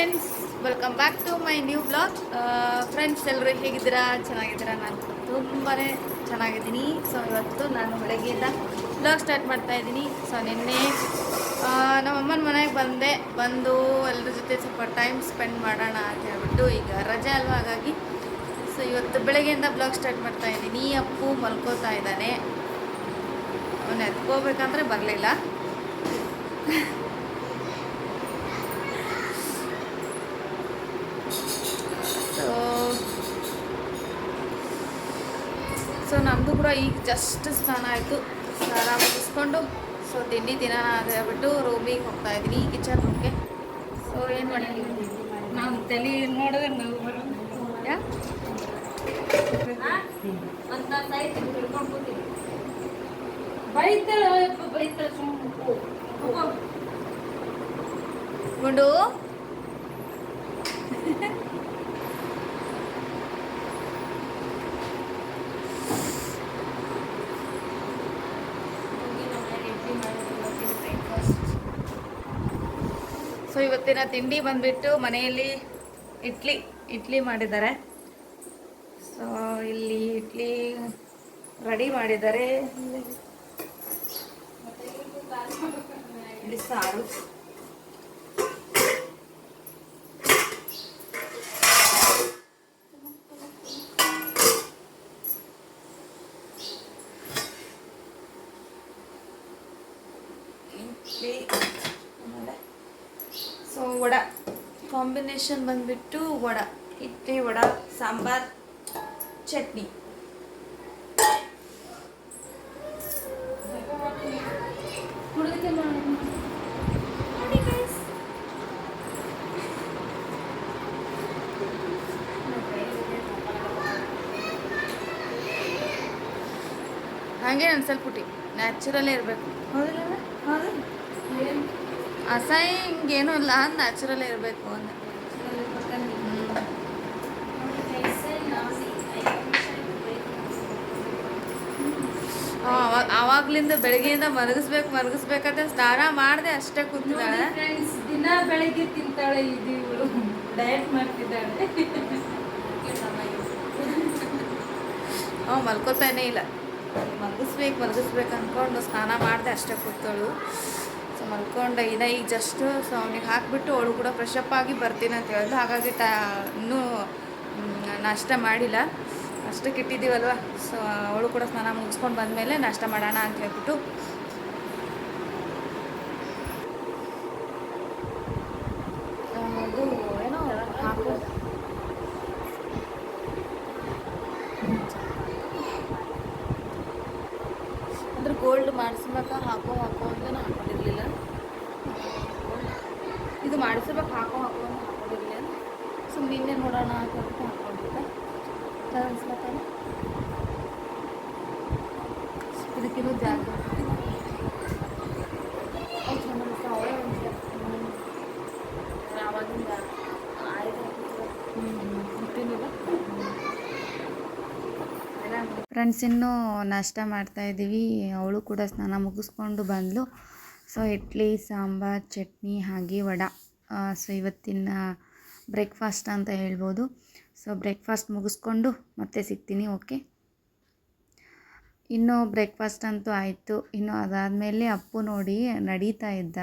Friends welcome back to my new blog friends ಎಲ್ಲರೂ ಹೇಗಿದ್ದೀರಾ? ಚೆನ್ನಾಗಿದ್ದೀರಾ? ನಾನು ತುಂಬಾ ಚೆನ್ನಾಗಿದ್ದೀನಿ. ಸೊ ಇವತ್ತು ನಾನು ಬೆಳಗ್ಗೆಯಿಂದ ಬ್ಲಾಗ್ ಸ್ಟಾರ್ಟ್ ಮಾಡ್ತಾ ಇದ್ದೀನಿ. ಸೊ ನಿನ್ನೆ ನಮ್ಮಮ್ಮನ ಮನೆಗೆ ಬಂದೆ. ಬಂದು ಎಲ್ಲರ ಜೊತೆ ಸ್ವಲ್ಪ ಟೈಮ್ ಸ್ಪೆಂಡ್ ಮಾಡೋಣ ಅಂತ ಹೇಳ್ಬಿಟ್ಟು ಈಗ ರಜೆ ಅಲ್ವಾ? ಹಾಗಾಗಿ ಸೊ ಇವತ್ತು ಬೆಳಗ್ಗೆಯಿಂದ ಬ್ಲಾಗ್ ಸ್ಟಾರ್ಟ್ ಮಾಡ್ತಾ ಇದ್ದೀನಿ. ಅಪ್ಪು ಮಲ್ಕೋತಾ ಇದ್ದಾನೆ. ಅವನು ಎತ್ಕೋಬೇಕಂದ್ರೆ ಬರಲಿಲ್ಲ. ನಮ್ಮದು ಕೂಡ ಈಗ ಜಸ್ಟ್ ಸ್ನಾನ ಆಯಿತು. ಸ್ನಾನ ಮುಗಿಸ್ಕೊಂಡು ಸೊ ತಿಂಡಿ ದಿನ ಹೇಳ್ಬಿಟ್ಟು ರೂಮಿಗೆ ಹೋಗ್ತಾ ಇದ್ದೀನಿ ಕಿಚನ್ ರೂಮ್ಗೆ ಸೊ ಏನು ಮಾಡ್ತೀನಿ ನಾವು ತಲೆ ನೋಡಿದ್ರೆ ನಾವು ಯಾ ಅಂತ ಸೈಡ್ ಹಿಡ್ಕೊಂಡು ಕೂತೀವಿ ಬೈತಾಳೆ ಯಪ್ಪ ಬೈತಾಳೆ ಸುಮ್ಮನೆ ಗುಂಡು ಸೊ ಇವತ್ತಿನ ತಿಂಡಿ ಬಂದ್ಬಿಟ್ಟು ಮನೆಯಲ್ಲಿ ಇಡ್ಲಿ ಇಡ್ಲಿ ಮಾಡಿದ್ದಾರೆ. ಸೊ ಇಲ್ಲಿ ಇಡ್ಲಿ ರೆಡಿ ಮಾಡಿದ್ದಾರೆ. ಸಾರು ಇಡ್ಲಿ ಆಮೇಲೆ ಸೊ ವಡ ಕಾಂಬಿನೇಷನ್ ಬಂದ್ಬಿಟ್ಟು ವಡ ಇಡ್ಲಿ ವಡ ಸಾಂಬಾರ್ ಚಟ್ನಿ. ಹಾಗೆ ಪುಟಿ ನ್ಯಾಚುರಲ್ಲೇ ಇರಬೇಕು. ಹೌದಿಲ್ಲ ಹೌದು. ಅಸಹ್ಯ ಹಿಂಗೇನೂ ಇಲ್ಲ ನ್ಯಾಚುರಲ್ ಇರಬೇಕು ಅಂತ ಆವಾಗ್ಲಿಂದ ಬೆಳಗ್ಗೆಯಿಂದ ಮಲಗಿಸ್ಬೇಕು ಮಲಗಿಸ್ಬೇಕಂತ ಸ್ನಾನ ಮಾಡಿದೆ ಅಷ್ಟೇ ಕೂತಿದ್ದಾಳೆ. ದಿನ ಬೆಳಿಗ್ಗೆ ತಿಂತಾಳೆ ಇದು ಇವಳು. ಡಯಟ್ ಮಾಡ್ತಿದ್ದಾಳೆ. ಮಲ್ಕೋತಾನೆ ಇಲ್ಲ. ಮಲಗಿಸ್ಬೇಕು ಮಲಗಿಸ್ಬೇಕು ಅಂದ್ಕೊಂಡು ಸ್ನಾನ ಮಾಡಿದೆ ಅಷ್ಟೇ ಕೂತಳು. ಮಲ್ಕೊಂಡು ಇನ್ನ ಈಗ ಜಸ್ಟ್ ಸೊ ಅವನಿಗೆ ಹಾಕಿಬಿಟ್ಟು ಅವಳು ಕೂಡ ಫ್ರೆಶಪ್ ಆಗಿ ಬರ್ತೀನಿ ಅಂತ ಹೇಳಿದ್ಲು ಹಾಗಾಗಿ ಟ ಇನ್ನೂ ನಾಷ್ಟ ಮಾಡಿಲ್ಲ. ಅಷ್ಟಕ್ಕೆ ಇಟ್ಟಿದ್ದೀವಲ್ವ? ಸೊ ಅವಳು ಕೂಡ ಸ್ನಾನ ಮುಗಿಸ್ಕೊಂಡು ಬಂದಮೇಲೆ ನಾಷ್ಟ ಮಾಡೋಣ ಅಂತ ಹೇಳ್ಬಿಟ್ಟು ಆ, ಅದು ಏನೋ ಹಾಕು ಅಂದ್ರೆ ಗೋಲ್ಡ್ ಮಾಡಿಸ್ಬೇಕಾ ಹಾಕೋ ಹಾಕೋ ಅಂತ ನಾನು ಹಾಕೊಂಡಿರ್ಲಿಲ್ಲ ಇದು ಮಾಡಿಸ್ಬೇಕು, ಹಾಕೋ ಹಾಕೋ ಅಂತ ಹಾಕೊಂಡಿರಲಿ ಅಂತ ಸುಮ್ಮನೆ ಇನ್ನೇ ನೋಡೋಣ ಅಂತ ಹಾಕೊಂಡಿದ್ದೆ. ಅನ್ಸ್ಲತ್ತಾನ ಇದಕ್ಕಿರೋ ಜಾಗ ಫ್ರೆಂಡ್ಸ್, ಇನ್ನೂ ನಾಷ್ಟ ಮಾಡ್ತಾ ಇದ್ದೀವಿ. ಅವಳು ಕೂಡ ಸ್ನಾನ ಮುಗಿಸ್ಕೊಂಡು ಬಂದಳು ಸೊ ಇಡ್ಲಿ, ಸಾಂಬಾರ್, ಚಟ್ನಿ, ಹಾಗೆ ವಡ. ಸೊ ಇವತ್ತಿನ ಬ್ರೇಕ್ಫಾಸ್ಟ್ ಅಂತ ಹೇಳ್ಬೋದು. ಸೊ ಬ್ರೇಕ್ಫಾಸ್ಟ್ ಮುಗಿಸ್ಕೊಂಡು ಮತ್ತೆ ಸಿಗ್ತೀನಿ ಓಕೆ ಇನ್ನು ಬ್ರೇಕ್ಫಾಸ್ಟ್ ಅಂತೂ ಆಯಿತು. ಇನ್ನು ಅದಾದಮೇಲೆ ಅಪ್ಪು ನೋಡಿ ನಡೀತಾ ಇದ್ದ.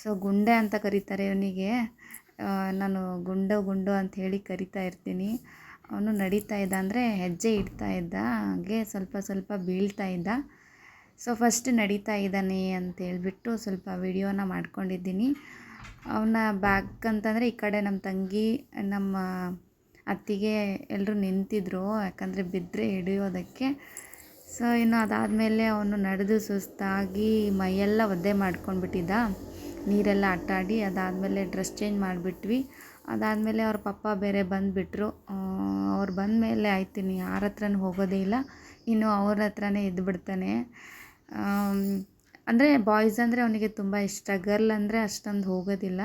ಸೊ ಗುಂಡೆ ಅಂತ ಕರೀತಾರೆ ಇವನಿಗೆ ನಾನು ಗುಂಡು ಗುಂಡು ಅಂತ ಹೇಳಿ ಕರಿತಾ ಇರ್ತೀನಿ. ಅವನು ನಡೀತಾ ಇದ್ದ ಅಂದರೆ ಹೆಜ್ಜೆ ಇಡ್ತಾ ಇದ್ದ. ಹಾಗೆ ಸ್ವಲ್ಪ ಸ್ವಲ್ಪ ಬೀಳ್ತಾ ಇದ್ದ. ಸೊ ಫಸ್ಟ್ ನಡೀತಾ ಇದ್ದಾನೆ ಅಂತ ಹೇಳ್ಬಿಟ್ಟು ಸ್ವಲ್ಪ ವಿಡಿಯೋನ ಮಾಡ್ಕೊಂಡಿದ್ದೀನಿ. ಅವನ ಬ್ಯಾಕ್ ಅಂತಂದರೆ ಈ ಕಡೆ ನಮ್ಮ ತಂಗಿ, ನಮ್ಮ ಅತ್ತಿಗೆ ಎಲ್ಲರೂ ನಿಂತಿದ್ರು, ಯಾಕಂದರೆ ಬಿದ್ದರೆ ಹಿಡಿಯೋದಕ್ಕೆ. ಸೊ ಇನ್ನು ಅದಾದಮೇಲೆ ಅವನು ನಡೆದು ಸುಸ್ತಾಗಿ ಮೈಯೆಲ್ಲ ಒದ್ದೆ ಮಾಡ್ಕೊಂಡ್ಬಿಟ್ಟಿದ್ದ. ನೀರೆಲ್ಲ ಅಟ್ಟಾಡಿ ಅದಾದಮೇಲೆ ಡ್ರೆಸ್ ಚೇಂಜ್ ಮಾಡಿಬಿಟ್ವಿ. ಅದಾದಮೇಲೆ ಅವ್ರ ಪಪ್ಪ ಬೇರೆ ಬಂದುಬಿಟ್ರು. ಅವ್ರು ಬಂದಮೇಲೆ ಆಯ್ತು, ಇನ್ನು ಯಾರ ಹತ್ರನೂ ಹೋಗೋದೇ ಇಲ್ಲ. ಇನ್ನು ಅವ್ರ ಹತ್ರನೇ ಇದ್ದುಬಿಡ್ತಾನೆ ಅಂದರೆ ಬಾಯ್ಸ್ ಅಂದರೆ ಅವನಿಗೆ ತುಂಬ ಇಷ್ಟ. ಗರ್ಲ್ ಅಂದರೆ ಅಷ್ಟೊಂದು ಹೋಗೋದಿಲ್ಲ.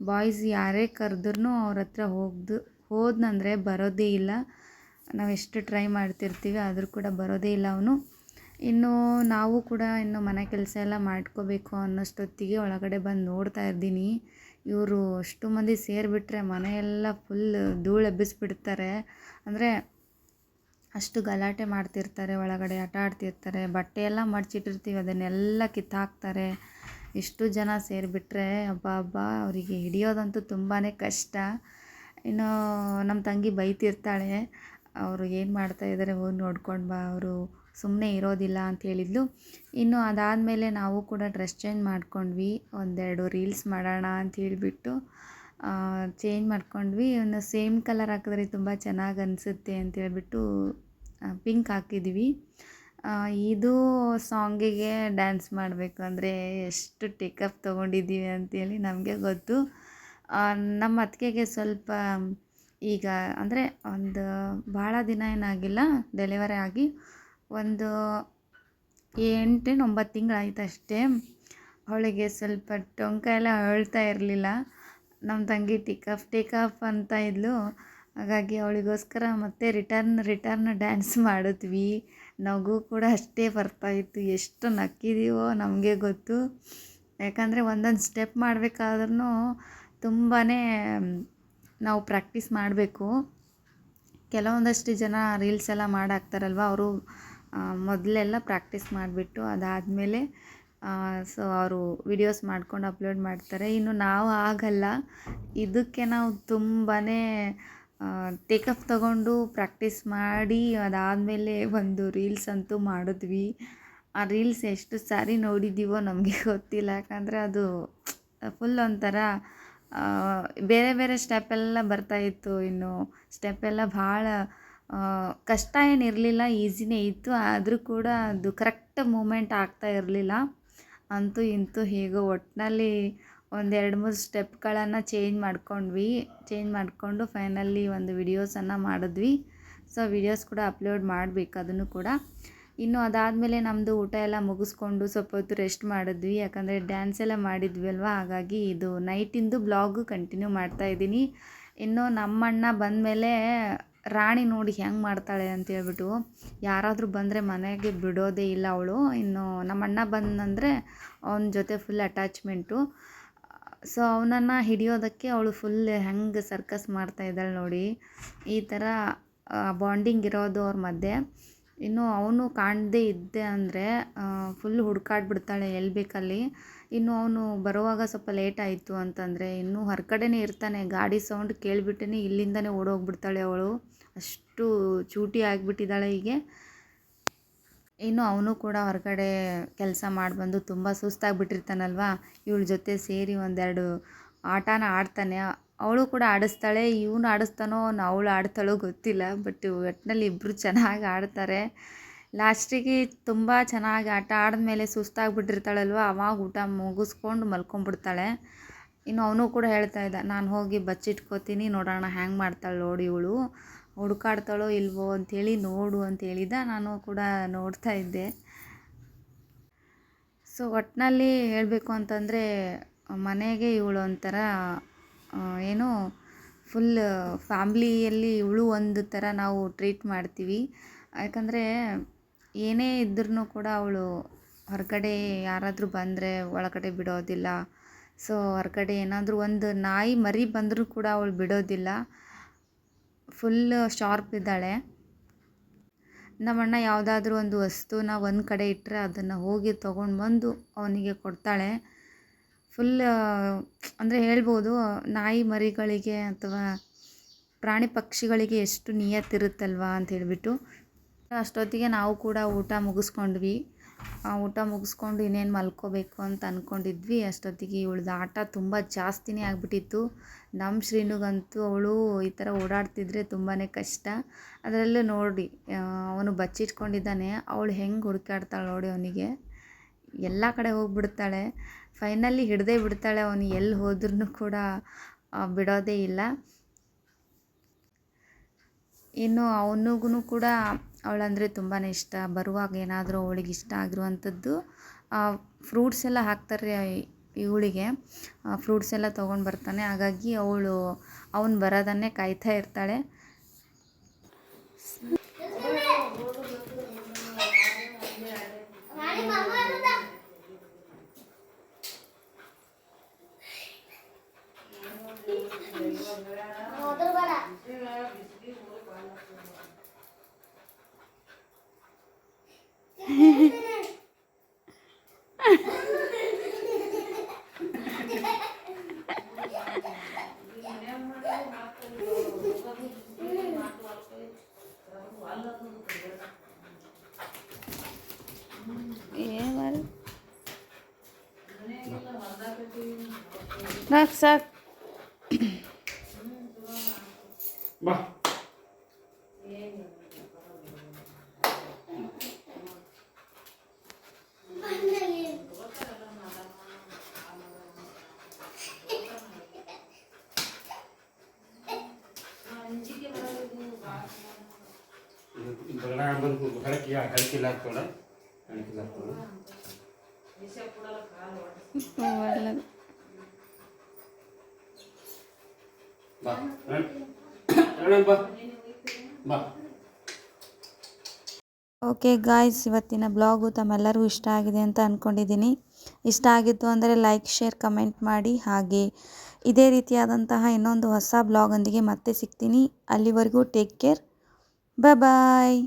ಬಾಯ್ಸ್ ಯಾರೇ ಕರೆದ್ರೂ ಅವ್ರ ಹತ್ರ ಹೋಗ್ದು, ಹೋದ್ನಂದರೆ ಬರೋದೇ ಇಲ್ಲ. ನಾವು ಎಷ್ಟು ಟ್ರೈ ಮಾಡ್ತಿರ್ತೀವಿ ಆದರೂ ಕೂಡ ಬರೋದೇ ಇಲ್ಲ ಅವನು. ಇನ್ನು ನಾವು ಕೂಡ ಇನ್ನು ಮನೆ ಕೆಲಸ ಎಲ್ಲ ಮಾಡ್ಕೋಬೇಕು ಅನ್ನೋಷ್ಟೊತ್ತಿಗೆ ಒಳಗಡೆ ಬಂದು ನೋಡ್ತಾ ಇದ್ದೀನಿ ಇವರು ಅಷ್ಟು ಮಂದಿ ಸೇರಿಬಿಟ್ರೆ ಮನೆಯೆಲ್ಲ ಫುಲ್ ಧೂಳು ಎಬ್ಬಿಸ್ಬಿಡ್ತಾರೆ ಅಂದರೆ ಅಷ್ಟು ಗಲಾಟೆ ಮಾಡ್ತಿರ್ತಾರೆ, ಒಳಗಡೆ ಆಟ ಆಡ್ತಿರ್ತಾರೆ ಬಟ್ಟೆ ಎಲ್ಲ ಮಡ್ಚಿಟ್ಟಿರ್ತೀವಿ, ಅದನ್ನೆಲ್ಲ ಕಿತ್ತಾಕ್ತಾರೆ. ಇಷ್ಟು ಜನ ಸೇರಿಬಿಟ್ರೆ ಹಬ್ಬ ಅವರಿಗೆ ಹಿಡಿಯೋದಂತೂ ತುಂಬಾ ಕಷ್ಟ. ಇನ್ನು ನಮ್ಮ ತಂಗಿ ಬೈತಿರ್ತಾಳೆ, ಅವರು ಏನು ಮಾಡ್ತಾ ಇದ್ದಾರೆ ಹೋಗಿ ನೋಡ್ಕೊಂಡು ಬಾ, ಅವರು ಸುಮ್ಮನೆ ಇರೋದಿಲ್ಲ ಅಂತ ಹೇಳಿದ್ಲು. ಇನ್ನು ಅದಾದಮೇಲೆ ನಾವು ಕೂಡ ಡ್ರೆಸ್ ಚೇಂಜ್ ಮಾಡ್ಕೊಂಡ್ವಿ, ಒಂದೆರಡು ರೀಲ್ಸ್ ಮಾಡೋಣ ಅಂತ ಹೇಳಿಬಿಟ್ಟು. ಚೇಂಜ್ ಮಾಡ್ಕೊಂಡ್ವಿ. ಒಂದು ಸೇಮ್ ಕಲರ್ ಹಾಕಿದ್ರೆ ತುಂಬ ಚೆನ್ನಾಗಿ ಅನಿಸುತ್ತೆ ಅಂತ ಹೇಳ್ಬಿಟ್ಟು ಪಿಂಕ್ ಹಾಕಿದ್ವಿ. ಇದು ಸಾಂಗಿಗೆ ಡ್ಯಾನ್ಸ್ ಮಾಡಬೇಕು ಅಂದರೆ ಎಷ್ಟು ಟೇಕಪ್ ತೊಗೊಂಡಿದ್ದೀವಿ ಅಂತೇಳಿ ನಮಗೆ ಗೊತ್ತು. ನಮ್ಮ ಅತ್ತಿಗೆಗೆ ಸ್ವಲ್ಪ ಈಗ ಅಂದರೆ ಒಂದು ಭಾಳ ದಿನ ಏನಾಗಿಲ್ಲ ಡೆಲಿವರಿ ಆಗಿ ಒಂದು ಎಂಟೇನು ಒಂಬತ್ತು ತಿಂಗಳಾಯ್ತು ಅಷ್ಟೇ ಅವಳಿಗೆ ಸ್ವಲ್ಪ ಟೊಂಕ ಎಲ್ಲ ಅಳ್ತಾ ಇರಲಿಲ್ಲ. ನಮ್ಮ ತಂಗಿ ಟೇಕ್ ಆಫ್ ಅಂತ ಇದ್ಲು. ಹಾಗಾಗಿ ಅವಳಿಗೋಸ್ಕರ ಮತ್ತೆ ರಿಟರ್ನ್ ರಿಟರ್ನ್ ಡ್ಯಾನ್ಸ್ ಮಾಡಿದ್ವಿ. ನಗು ಕೂಡ ಅಷ್ಟೇ ಬರ್ತಾಯಿತ್ತು ಎಷ್ಟು ನಕ್ಕಿದೀವೋ ನಮಗೆ ಗೊತ್ತು. ಯಾಕಂದರೆ ಒಂದೊಂದು ಸ್ಟೆಪ್ ಮಾಡಬೇಕಾದ್ರೂ ತುಂಬಾ ನಾವು ಪ್ರಾಕ್ಟೀಸ್ ಮಾಡಬೇಕು. ಕೆಲವೊಂದಷ್ಟು ಜನ ರೀಲ್ಸ್ ಎಲ್ಲ ಮಾಡಾಕ್ತಾರಲ್ವ, ಅವರು ಮೊದಲೆಲ್ಲ ಪ್ರಾಕ್ಟೀಸ್ ಮಾಡಿಬಿಟ್ಟು ಅದಾದಮೇಲೆ ಸೊ ಅವರು ವಿಡಿಯೋಸ್ ಮಾಡ್ಕೊಂಡು ಅಪ್ಲೋಡ್ ಮಾಡ್ತಾರೆ. ಇನ್ನು ನಾವು ಆಗಲ್ಲ. ಇದಕ್ಕೆ ನಾವು ತುಂಬಾ ಟೇಕಪ್ ತಗೊಂಡು ಪ್ರಾಕ್ಟೀಸ್ ಮಾಡಿ ಅದಾದಮೇಲೆ ಒಂದು ರೀಲ್ಸ್ ಅಂತೂ ಮಾಡಿದ್ವಿ. ಆ ರೀಲ್ಸ್ ಎಷ್ಟು ಸಾರಿ ನೋಡಿದ್ದೀವೋ ನಮಗೆ ಗೊತ್ತಿಲ್ಲ. ಯಾಕಂದರೆ ಅದು ಫುಲ್ ಒಂಥರ ಬೇರೆ ಬೇರೆ ಸ್ಟೆಪ್ ಎಲ್ಲ ಬರ್ತಾಯಿತ್ತು ಇನ್ನು ಸ್ಟೆಪ್ ಎಲ್ಲ ಭಾಳ ಕಷ್ಟ ಏನಿರಲಿಲ್ಲ ಈಸಿನೇ ಇತ್ತು. ಆದರೂ ಕೂಡ ಅದು ಕರೆಕ್ಟ್ ಮೂಮೆಂಟ್ ಆಗ್ತಾ ಇರಲಿಲ್ಲ. ಅಂತೂ ಇಂತೂ ಹೇಗೋ ಒಟ್ಟಿನಲ್ಲಿ ಒಂದೆರಡು ಮೂರು ಸ್ಟೆಪ್ಗಳನ್ನು ಚೇಂಜ್ ಮಾಡ್ಕೊಂಡ್ವಿ. ಚೇಂಜ್ ಮಾಡಿಕೊಂಡು ಫೈನಲಿ ಒಂದು ವಿಡಿಯೋಸನ್ನು ಮಾಡಿದ್ವಿ. ಸೊ, ವಿಡಿಯೋಸ್ ಕೂಡ ಅಪ್ಲೋಡ್ ಮಾಡಬೇಕು ಅದನ್ನು ಕೂಡ. ಇನ್ನು ಅದಾದಮೇಲೆ ನಮ್ಮದು ಊಟ ಎಲ್ಲ ಮುಗಿಸ್ಕೊಂಡು ಸ್ವಲ್ಪ ಹೊತ್ತು ರೆಸ್ಟ್ ಮಾಡಿದ್ವಿ. ಯಾಕಂದರೆ ಡ್ಯಾನ್ಸ್ ಎಲ್ಲ ಮಾಡಿದ್ವಿ ಅಲ್ವಾ? ಹಾಗಾಗಿ ಇದು ನೈಟಿಂದು ಬ್ಲಾಗು ಕಂಟಿನ್ಯೂ ಮಾಡ್ತಾ ಇದ್ದೀನಿ. ಇನ್ನು ನಮ್ಮಣ್ಣ ಬಂದಮೇಲೆ ರಾಣಿ ನೋಡಿ ಹೆಂಗೆ ಮಾಡ್ತಾಳೆ ಅಂತ ಹೇಳ್ಬಿಟ್ಟು ಯಾರಾದರೂ ಬಂದರೆ ಮನೆಗೆ ಬಿಡೋದೇ ಇಲ್ಲ ಅವಳು. ಇನ್ನು ನಮ್ಮಣ್ಣ ಬಂದಂದರೆ ಅವನ ಜೊತೆ ಫುಲ್ ಅಟ್ಯಾಚ್ಮೆಂಟು ಸೊ ಅವನನ್ನು ಹಿಡಿಯೋದಕ್ಕೆ ಅವಳು ಫುಲ್ ಹೆಂಗೆ ಸರ್ಕಸ್ ಮಾಡ್ತಾ ಇದ್ದಾಳೆ ನೋಡಿ. ಈ ಥರ ಬಾಂಡಿಂಗ್ ಇರೋದು ಅವ್ರ ಮಧ್ಯೆ. ಇನ್ನು ಅವನು ಕಾಣದೇ ಇದ್ದೆ ಅಂದರೆ ಫುಲ್ ಹುಡ್ಕಾಡ್ಬಿಡ್ತಾಳೆ ಎಲ್ಲಿ ಬೇಕಲ್ಲಿ. ಇನ್ನು ಅವನು ಬರುವಾಗ ಸ್ವಲ್ಪ ಲೇಟ್ ಆಯಿತು ಅಂತಂದರೆ ಇನ್ನೂ ಹೊರಗಡೆನೇ ಇರ್ತಾನೆ. ಗಾಡಿ ಸೌಂಡ್ ಕೇಳಿಬಿಟ್ಟೇ ಇಲ್ಲಿಂದನೇ ಓಡೋಗ್ಬಿಡ್ತಾಳೆ ಅವಳು. ಅಷ್ಟು ಚೂಟಿ ಆಗಿಬಿಟ್ಟಿದ್ದಾಳೆ ಹೀಗೆ. ಇನ್ನು ಅವನು ಕೂಡ ಹೊರಗಡೆ ಕೆಲಸ ಮಾಡಿ ಬಂದು ತುಂಬ ಸುಸ್ತಾಗಿಬಿಟ್ಟಿರ್ತಾನಲ್ವ? ಇವಳ ಜೊತೆ ಸೇರಿ ಒಂದೆರಡು ಆಟನ ಆಡ್ತಾನೆ. ಅವಳು ಕೂಡ ಆಡಿಸ್ತಾಳೆ. ಇವನು ಆಡಿಸ್ತಾನೋ ಅವಳು ಆಡ್ತಾಳೋ ಗೊತ್ತಿಲ್ಲ. ಬಟ್ ಒಟ್ಟಿನಲ್ಲಿ ಇಬ್ಬರು ಚೆನ್ನಾಗಿ ಆಡ್ತಾರೆ. ಲಾಸ್ಟಿಗೆ ತುಂಬ ಚೆನ್ನಾಗಿ ಆಟ ಆಡಿದ ಆಡಿದ್ಮೇಲೆ ಸುಸ್ತಾಗಿಬಿಟ್ಟಿರ್ತಾಳಲ್ವ, ಅವಾಗ ಊಟ ಮುಗಿಸ್ಕೊಂಡು ಮಲ್ಕೊಂಡ್ಬಿಡ್ತಾಳೆ ಇನ್ನು ಅವನು ಕೂಡ ಹೇಳ್ತಾ ಇದ್ದ, ನಾನು ಹೋಗಿ ಬಚ್ಚಿಟ್ಕೋತೀನಿ, ನೋಡೋಣ ಹ್ಯಾಂಗೆ ಮಾಡ್ತಾಳೆ ನೋಡಿ ಇವಳು. ಹುಡುಕಾಡ್ತಾಳೋ ಇಲ್ವೋ ಅಂಥೇಳಿ ನೋಡು ಅಂತ ಹೇಳಿದ ನಾನು ಕೂಡ ನೋಡ್ತಾ ಇದ್ದೆ. ಸೊ ಒಟ್ಟಿನಲ್ಲಿ ಹೇಳಬೇಕು ಅಂತಂದರೆ, ಮನೆಗೆ ಇವಳು ಒಂಥರ ಏನು ಫುಲ್ ಫ್ಯಾಮ್ಲಿಯಲ್ಲಿ ಇವಳು ಒಂದು ಥರ ನಾವು ಟ್ರೀಟ್ ಮಾಡ್ತೀವಿ. ಯಾಕಂದರೆ ಏನೇ ಇದ್ರೂ ಕೂಡ ಅವಳು ಹೊರಗಡೆ ಯಾರಾದರೂ ಬಂದರೆ ಒಳಗಡೆ ಬಿಡೋದಿಲ್ಲ. ಸೊ ಹೊರಗಡೆ ಏನಾದರೂ ಒಂದು ನಾಯಿ ಮರಿ ಬಂದರೂ ಕೂಡ ಅವಳು ಬಿಡೋದಿಲ್ಲ. ಫುಲ್ ಶಾರ್ಪ್ ಇದ್ದಾಳೆ. ನಮ್ಮಣ್ಣ ಯಾವುದಾದ್ರೂ ಒಂದು ವಸ್ತುನ ಒಂದು ಕಡೆ ಇಟ್ಟರೆ ಅದನ್ನು ಹೋಗಿ ತೊಗೊಂಡು ಬಂದು ಅವನಿಗೆ ಕೊಡ್ತಾಳೆ. ಫುಲ್ ಅಂದರೆ ಹೇಳ್ಬೋದು, ನಾಯಿ ಮರಿಗಳಿಗೆ ಅಥವಾ ಪ್ರಾಣಿ ಪಕ್ಷಿಗಳಿಗೆ ಎಷ್ಟು ನಿಯತ್ತಿರುತ್ತಲ್ವಾ ಅಂತ ಹೇಳಿಬಿಟ್ಟು ಅಷ್ಟೊತ್ತಿಗೆ ನಾವು ಕೂಡ ಊಟ ಮುಗಿಸ್ಕೊಂಡ್ವಿ. ಊಟ ಮುಗಿಸ್ಕೊಂಡು ಇನ್ನೇನು ಮಲ್ಕೋಬೇಕು ಅಂತ ಅಂದ್ಕೊಂಡಿದ್ವಿ ಅಷ್ಟೊತ್ತಿಗೆ ಇವಳ್ದು ಆಟ ತುಂಬ ಜಾಸ್ತಿನೇ ಆಗಿಬಿಟ್ಟಿತ್ತು. ನಮ್ಮ ಶ್ರೀನುಗಂತೂ ಅವಳು ಈ ಥರ ಓಡಾಡ್ತಿದ್ರೆ ತುಂಬಾ ಕಷ್ಟ. ಅದರಲ್ಲೂ ನೋಡಿ ಅವನು ಬಚ್ಚಿಟ್ಕೊಂಡಿದ್ದಾನೆ. ಅವಳು ಹೆಂಗೆ ಹುಡುಕಾಡ್ತಾಳೆ ನೋಡಿ ಅವನಿಗೆ. ಎಲ್ಲ ಕಡೆ ಹೋಗಿಬಿಡ್ತಾಳೆ. ಫೈನಲಿ ಹಿಡ್ದೇ ಬಿಡ್ತಾಳೆ ಅವನು. ಎಲ್ಲಿ ಹೋದ್ರೂ ಕೂಡ ಬಿಡೋದೇ ಇಲ್ಲ. ಇನ್ನು ಅವನಿಗೂ ಕೂಡ ಅವಳಂದರೆ ತುಂಬಾ ಇಷ್ಟ. ಬರುವಾಗ ಏನಾದರೂ ಅವಳಿಗೆ ಇಷ್ಟ ಆಗಿರುವಂಥದ್ದು ಫ್ರೂಟ್ಸ್ ಎಲ್ಲ ಹಾಕ್ತಾರೆ ಇವಳಿಗೆ. ಫ್ರೂಟ್ಸ್ ಎಲ್ಲ ತೊಗೊಂಡು ಬರ್ತಾನೆ. ಹಾಗಾಗಿ ಅವಳು, ಅವನು ಬರೋದನ್ನೇ ಕಾಯ್ತಾ ಇರ್ತಾಳೆ. ಸಾಕು ಸಾಕು ಬಾ ಬಗಡ ಬಂದು ಹಳಕಿ ಹಳಕಿಲ್ಲ ಹಾಕ್ತೋಡ ಹಳಕಿಲ್ಲ ಹಾಕ್ತೋಡ ಬಾ. ಅಣ್ಣ ಬಾ. ಬಾ. ಓಕೆ ಗಾಯ್ಸ್ ಇವತ್ತಿನ ಬ್ಲಾಗು ತಮ್ಮೆಲ್ಲರಿಗೂ ಇಷ್ಟ ಆಗಿದೆ ಅಂತ ಅಂದ್ಕೊಂಡಿದ್ದೀನಿ ಇಷ್ಟ ಆಗಿತ್ತು ಅಂದರೆ ಲೈಕ್ ಶೇರ್ ಕಮೆಂಟ್ ಮಾಡಿ. ಹಾಗೆ ಇದೇ ರೀತಿಯಾದಂತಹ ಇನ್ನೊಂದು ಹೊಸ ಬ್ಲಾಗೊಂದಿಗೆ ಮತ್ತೆ ಸಿಗ್ತೀನಿ. ಅಲ್ಲಿವರೆಗೂ ಟೇಕ್ ಕೇರ್. ಬಾಯ್